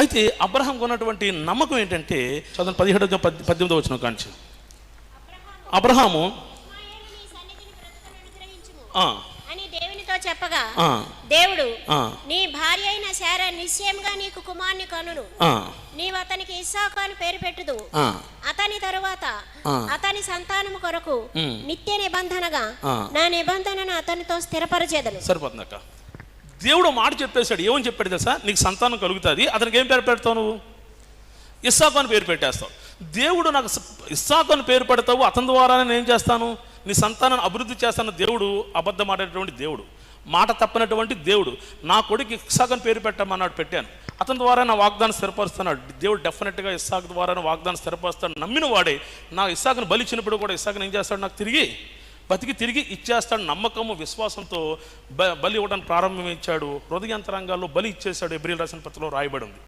అయితే అబ్రహాం ఉన్నటువంటి నమ్మకం ఏంటంటే చదువు పదిహేడు పద్దెనిమిదో వచ్చిన కాంచి అబ్రహాము అని దేవునితో చెప్పగా దేవుడు నీ భార్య అయిన శారా నిశ్చయంగా నీకు కుమార్ని కనును. నీవు అతనికి ఇస్సాకు అని పేరు పెట్టుదు. అతని తరువాత. అతని సంతానము కొరకు. నిత్య నిబంధనగా. నా నిబంధనను అతనితో స్థిరపరచెదను. సరిపోతుంది దేవుడు మాట చెప్పేశాడు. ఏమని చెప్పాడు తెలుసా? నీకు సంతానం కలుగుతుంది. అతనికి ఏం పేరు పెడతావు నువ్వు? ఇస్సాకు అని పేరు పెట్టేస్తావు. దేవుడు నాకు ఇస్సాకు అని పేరు పెడతావు. అతని ద్వారానే నేను ఏం చేస్తాను? నీ సంతానాన్ని అభివృద్ధి చేస్తాను. దేవుడు అబద్ధం ఆడేటువంటి దేవుడు. మాట తప్పనటువంటి దేవుడు. నా కొడుకు ఇస్సాకు అని పేరు పెట్టమన్నాడు పెట్టాను. అతని ద్వారా నా వాగ్దానం స్థిరపరుస్తున్నాడు. దేవుడు డెఫినెట్గా ఇస్సాకు ద్వారా వాగ్దానం స్థిరపరుస్తాడు. నమ్మిన వాడే నా ఇస్సాకును బలి కూడా ఇస్సాకుని ఏం చేస్తాడు? నాకు తిరిగి బతికి తిరిగి ఇచ్చేస్తాడు నమ్మకము విశ్వాసంతో బ బలి ఇవ్వడానికి ప్రారంభించాడు హృదయంతరంగాల్లో బలి ఇచ్చేశాడు. ఎబ్రిల్ రాసిన పత్రికలో రాయబడి ఉంది.